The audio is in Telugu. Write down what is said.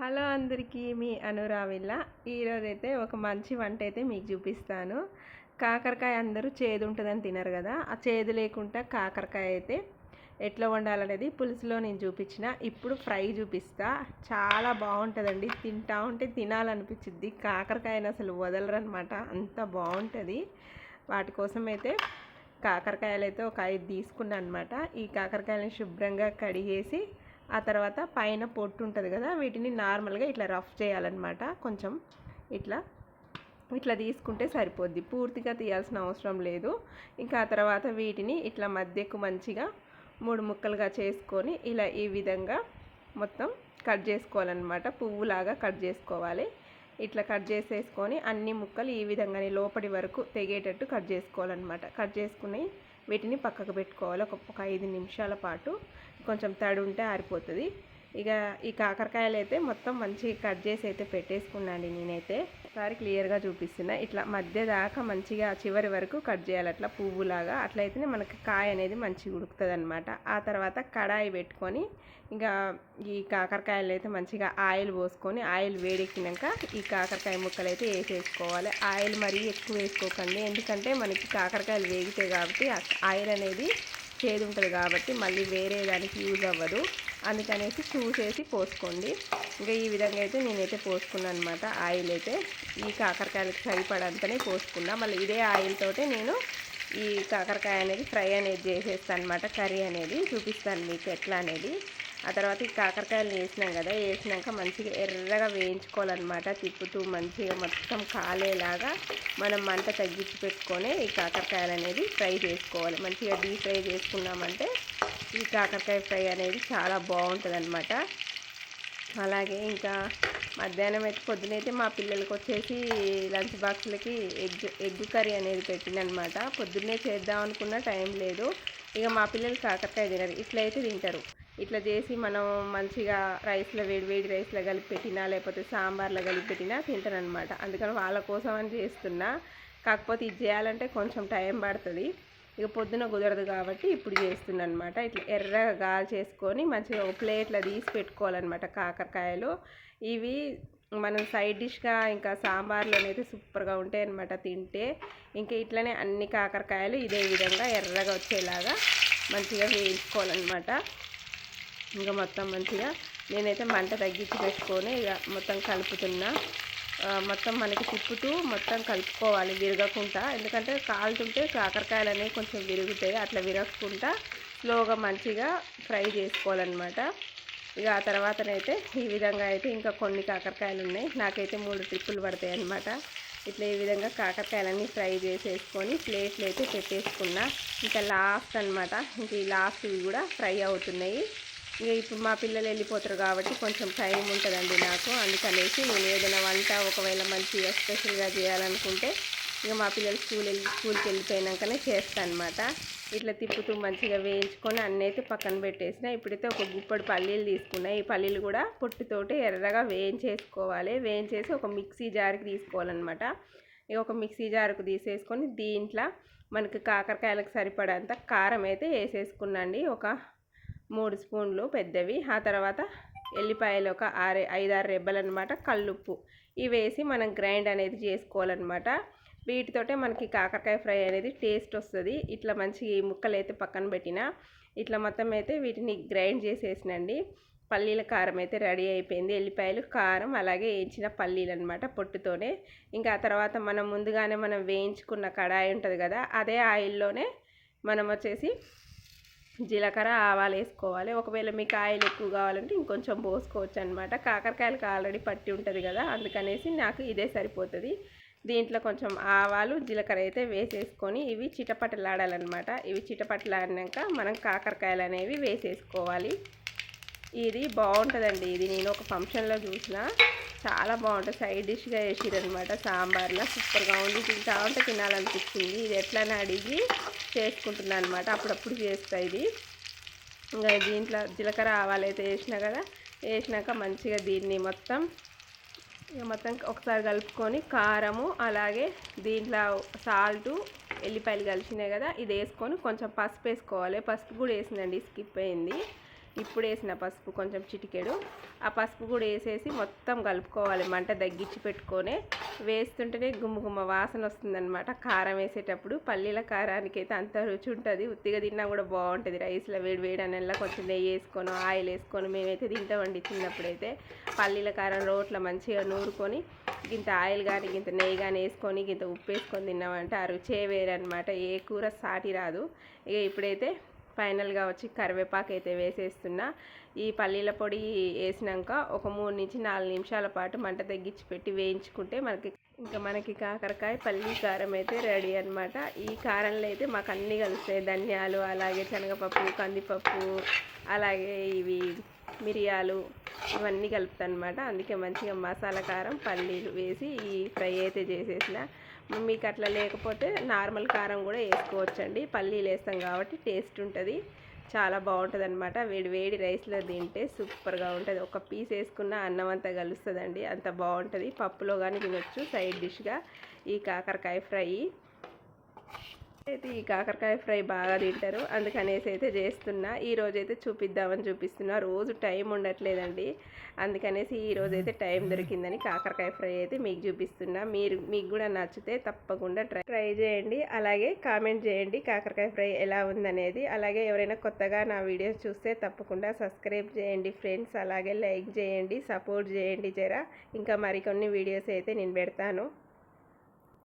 హలో అందరికీ మీ అనురావిల్ల. ఈరోజైతే ఒక మంచి వంట అయితే మీకు చూపిస్తాను. కాకరకాయ అందరూ చేదు ఉంటుందని తినరు కదా ఆ చేదు లేకుండా కాకరకాయ అయితే ఎట్లా వండాలనేది పులుసులో నేను చూపించిన. ఇప్పుడు ఫ్రై చూపిస్తా. చాలా బాగుంటుందండి. తింటా ఉంటే తినాలనిపించింది కాకరకాయని అసలు వదలరనమాట. అంత బాగుంటుంది. వాటి కోసం అయితే కాకరకాయలు అయితే ఒక ఐదు తీసుకున్నాను అనమాట ఈ కాకరకాయలను శుభ్రంగా కడిగేసి ఆ తర్వాత పైన పొట్టు ఉంటుంది కదా వీటిని నార్మల్గా ఇట్లా రఫ్ చేయాలన్నమాట. కొంచెం ఇట్లా ఇట్లా తీసుకుంటే సరిపోద్ది. పూర్తిగా తీయాల్సిన అవసరం లేదు. ఇంకా ఆ తర్వాత వీటిని ఇట్లా మధ్యకు మంచిగా మూడు ముక్కలుగా చేసుకొని ఇలా ఈ విధంగా మొత్తం కట్ చేసుకోవాలన్నమాట. పువ్వులాగా కట్ చేసుకోవాలి. ఇట్లా కట్ చేసేసుకొని అన్ని ముక్కలు ఈ విధంగానే లోపలి వరకు తెగేటట్టు కట్ చేసుకోవాలన్నమాట. కట్ చేసుకుని వీటిని పక్కకు పెట్టుకోవాలి. ఒక ఒక ఐదు నిమిషాల పాటు కొంచెం తడి ఉంటే ఆరిపోతుంది. ఇక ఈ కాకరకాయలు అయితే మొత్తం మంచిగా కట్ చేసి అయితే పెట్టేసుకున్నాను నేనైతే. ఒకసారి క్లియర్గా చూపిస్తున్నా. ఇట్లా మధ్య దాకా మంచిగా చివరి వరకు కట్ చేయాలి. అట్లా పువ్వులాగా. అట్లయితేనే మనకి కాయ అనేది మంచిగా ఉడుకుతుంది అనమాట ఆ తర్వాత కడాయి పెట్టుకొని ఇంకా ఈ కాకరకాయలు అయితే మంచిగా ఆయిల్ పోసుకొని ఆయిల్ వేడెక్కినాక ఈ కాకరకాయ ముక్కలు అయితే వేసేసుకోవాలి. ఆయిల్ మరీ ఎక్కువ వేసుకోకండి. ఎందుకంటే మనకి కాకరకాయలు వేగితే కాబట్టి ఆయిల్ అనేది చేదు ఉంటుంది కాబట్టి మళ్ళీ వేరే దానికి యూజ్ అవ్వదు. అందుకనేసి చూసేసి పోసుకోండి. ఇంకా ఈ విధంగా అయితే నేనైతే పోసుకున్నాను అనమాట ఆయిల్ అయితే. ఈ కాకరకాయలకు సరిపడంతనే పోసుకున్నా. మళ్ళీ ఇదే ఆయిల్తోటే నేను ఈ కాకరకాయ అనేది ఫ్రై అనేది చేసేస్తాను అనమాట కర్రీ అనేది చూపిస్తాను మీకు ఎట్లా అనేది. ఆ తర్వాత ఈ కాకరకాయలు వేసినాం కదా వేసినాక మంచిగా ఎర్రగా వేయించుకోవాలన్నమాట. తిప్పుతూ మంచిగా మొత్తం కాలేలాగా మనం మంట తగ్గించి పెట్టుకొని ఈ కాకరకాయలు అనేది ఫ్రై చేసుకోవాలి. మంచిగా డీప్ ఫ్రై చేసుకున్నామంటే ఈ కాకరకాయ ఫ్రై అనేది చాలా బాగుంటుంది అనమాట అలాగే ఇంకా మధ్యాహ్నం అయితే పొద్దునైతే మా పిల్లలకి వచ్చేసి లంచ్ బాక్స్లకి ఎగ్ ఎగ్ కర్రీ అనేది పెట్టిందనమాట పొద్దున్నే చేద్దాం అనుకున్న టైం లేదు. ఇక మా పిల్లలు కాకరకాయ తినరు. ఇట్లయితే తింటారు. ఇట్లా చేసి మనం మంచిగా రైస్లో వేడి వేడి రైస్లో కలిపి పెట్టినా లేకపోతే సాంబార్లో కలిపి పెట్టినా తింటారనమాట అందుకని వాళ్ళ కోసం అని చేస్తున్నా. కాకపోతే ఇది చేయాలంటే కొంచెం టైం పడుతుంది. ఇక పొద్దున కుదరదు కాబట్టి ఇప్పుడు చేస్తున్నా అనమాట ఇట్లా ఎర్రగా గాలి చేసుకొని మంచిగా ఒక ప్లేట్లో తీసి పెట్టుకోవాలన్నమాట కాకరకాయలు. ఇవి మనం సైడ్ డిష్గా ఇంకా సాంబార్లోనైతే సూపర్గా ఉంటాయి అనమాట తింటే. ఇంకా ఇట్లనే అన్ని కాకరకాయలు ఇదే విధంగా ఎర్రగా వచ్చేలాగా మంచిగా వేయించుకోవాలన్నమాట. ఇంకా మొత్తం మంచిగా నేనైతే మంట తగ్గించి పెట్టుకొని ఇక మొత్తం కలుపుతున్నా. మొత్తం మనకి తిప్పుతూ మొత్తం కలుపుకోవాలి విరగకుండా. ఎందుకంటే కాలుతుంటే కాకరకాయలు అనేవి కొంచెం విరుగుతాయి అట్లా విరగకుండా స్లోగా మంచిగా ఫ్రై చేసుకోవాలన్నమాట. ఇక ఆ తర్వాతనైతే ఈ విధంగా అయితే ఇంకా కొన్ని కాకరకాయలు ఉన్నాయి. నాకైతే మూడు ట్రిప్పులు పడతాయి అన్నమాట. ఇట్లా ఈ విధంగా కాకరకాయలన్నీ ఫ్రై చేసేసుకొని ప్లేట్లు అయితే పెట్టేసుకున్నా. ఇంకా లాస్ట్ అనమాట ఇంక ఈ లాస్ట్ కూడా ఫ్రై అవుతున్నాయి. ఇక ఇప్పుడు మా పిల్లలు వెళ్ళిపోతారు కాబట్టి కొంచెం టైం ఉంటుందండి నాకు. అందుకనేసి నేను ఏదైనా వంట ఒకవేళ మంచిగా స్పెషల్గా చేయాలనుకుంటే ఇక మా పిల్లలు స్కూల్ వెళ్ళి స్కూల్కి వెళ్ళిపోయినాకనే చేస్తాను అనమాట ఇట్లా తిప్పుతూ మంచిగా వేయించుకొని అన్నీ అయితే పక్కన పెట్టేసిన. ఇప్పుడైతే ఒక గుప్పడి పల్లీలు తీసుకున్నాయి ఈ పల్లీలు కూడా పొట్టుతోటి ఎర్రగా వేయించేసుకోవాలి. వేయించేసి ఒక మిక్సీ జార్కి తీసుకోవాలన్నమాట. ఇక ఒక మిక్సీ జార్కు తీసేసుకొని దీంట్లో మనకి కాకరకాయలకు సరిపడంత కారం అయితే వేసేసుకున్నాండి. ఒక మూడు స్పూన్లు పెద్దవి. ఆ తర్వాత ఎల్లిపాయలు ఒక ఆరు ఐదారు రెబ్బలు అనమాట కల్లుప్పు. ఇవి వేసి మనం గ్రైండ్ అనేది చేసుకోవాలన్నమాట వీటితోటే మనకి కాకరకాయ ఫ్రై అనేది టేస్ట్ వస్తుంది. ఇట్లా మంచిగా ముక్కలు అయితే పక్కన పెట్టిన ఇట్లా మొత్తం అయితే వీటిని గ్రైండ్ చేసేసినండి. పల్లీల కారం అయితే రెడీ అయిపోయింది. ఎల్లిపాయలు కారం అలాగే వేయించిన పల్లీలు అనమాట పొట్టుతోనే. ఇంకా ఆ తర్వాత మనం ముందుగానే మనం వేయించుకున్న కడాయి ఉంటుంది కదా అదే ఆయిల్లోనే మనం వచ్చేసి జీలకర్ర ఆవాలు వేసుకోవాలి. ఒకవేళ మీకు ఆయిల్ ఎక్కువ కావాలంటే ఇంకొంచెం పోసుకోవచ్చు అనమాట కాకరకాయలకు ఆల్రెడీ పట్టి ఉంటుంది కదా అందుకనేసి నాకు ఇదే సరిపోతుంది. దీంట్లో కొంచెం ఆవాలు జీలకర్ర అయితే వేసేసుకొని ఇవి చిటపటలాడాలన్నమాట. ఇవి చిటపటలాడినాక మనం కాకరకాయలు అనేవి వేసేసుకోవాలి. ఇది బాగుంటుందండి. ఇది నేను ఒక ఫంక్షన్లో చూసిన. చాలా బాగుంటుంది. సైడ్ డిష్గా వేసిరనమాట సాంబార్లో సూపర్గా ఉంది. తింటా ఉంటే తినాలనిపించింది ఇది ఎట్లని అడిగి చేసుకుంటున్నాను అనమాట అప్పుడప్పుడు చేస్తా ఇది. ఇంకా దీంట్లో జీలకర్ర ఆవాలు అయితే వేసినా కదా వేసినాక మంచిగా దీన్ని మొత్తం ఇక మొత్తం ఒకసారి కలుపుకొని కారము అలాగే దీంట్లో సాల్టు ఎల్లిపాయలు కలిసినాయి కదా ఇది వేసుకొని కొంచెం పసుపు వేసుకోవాలి. పసుపు కూడా వేసిందండి స్కిప్ అయింది. ఇప్పుడు వేసిన పసుపు కొంచెం చిటికెడు. ఆ పసుపు కూడా వేసేసి మొత్తం కలుపుకోవాలి. మంట తగ్గించి పెట్టుకొని. వేస్తుంటేనే గుమ్మగుమ్మ గుమ్మ వాసన వస్తుందనమాట కారం వేసేటప్పుడు పల్లీల కారానికి అయితే అంత రుచి ఉంటుంది. ఉత్తిగా తిన్నా కూడా బాగుంటుంది. రైస్లో వేడి వేడి అన్నలా కొంచెం నెయ్యి వేసుకొని ఆయిల్ వేసుకొని మేమైతే తింటామండి చిన్నప్పుడైతే. పల్లీల కారం రోట్లో మంచిగా నూరుకొని ఇంత ఆయిల్ కానీ ఇంత నెయ్యి కానీ వేసుకొని ఇంత ఉప్పు వేసుకొని తిన్నామంటే ఆ రుచే వేరనమాట ఏ కూర సాటి రాదు. ఇక ఇప్పుడైతే ఫైనల్గా వచ్చి కరివేపాకు అయితే వేసేస్తున్నా. ఈ పల్లీల పొడి వేసినాక ఒక మూడు నుంచి నాలుగు నిమిషాల పాటు మంట తగ్గించి పెట్టి వేయించుకుంటే మనకి ఇంకా మనకి కాకరకాయ పల్లి కారం అయితే రెడీ అనమాట ఈ కారంలో అయితే మాకు అన్నీ కలుస్తాయి. ధనియాలు అలాగే శనగపప్పు కందిపప్పు అలాగే ఇవి మిరియాలు ఇవన్నీ కలుపుతాను అనమాట అందుకే మంచిగా మసాలా కారం పల్లీలు వేసి ఈ ఫ్రై అయితే చేసేసిన. మీకు అట్లా లేకపోతే నార్మల్ కారం కూడా వేసుకోవచ్చండి. పల్లీలు వేస్తాం కాబట్టి టేస్ట్ ఉంటుంది. చాలా బాగుంటుంది అనమాట వేడి వేడి రైస్లో తింటే సూపర్గా ఉంటుంది. ఒక పీస్ వేసుకున్న అన్నం అంతా కలుస్తుందండి. అంత బాగుంటుంది. పప్పులో కానీ తినొచ్చు. సైడ్ డిష్గా ఈ కాకరకాయ ఫ్రై. అయితే ఈ కాకరకాయ ఫ్రై బాగా తింటారు. అందుకనేసి అయితే చేస్తున్నా. ఈ రోజైతే చూపిద్దామని చూపిస్తున్నా. రోజు టైం ఉండట్లేదండి. అందుకనేసి ఈ రోజైతే టైం దొరికిందని కాకరకాయ ఫ్రై అయితే మీకు చూపిస్తున్నా. మీరు మీకు కూడా నచ్చితే తప్పకుండా ట్రై ట్రై చేయండి. అలాగే కామెంట్ చేయండి కాకరకాయ ఫ్రై ఎలా ఉందనేది. అలాగే ఎవరైనా కొత్తగా నా వీడియోస్ చూస్తే తప్పకుండా సబ్స్క్రైబ్ చేయండి ఫ్రెండ్స్. అలాగే లైక్ చేయండి సపోర్ట్ చేయండి జరా. ఇంకా మరికొన్ని వీడియోస్ అయితే నేను పెడతాను.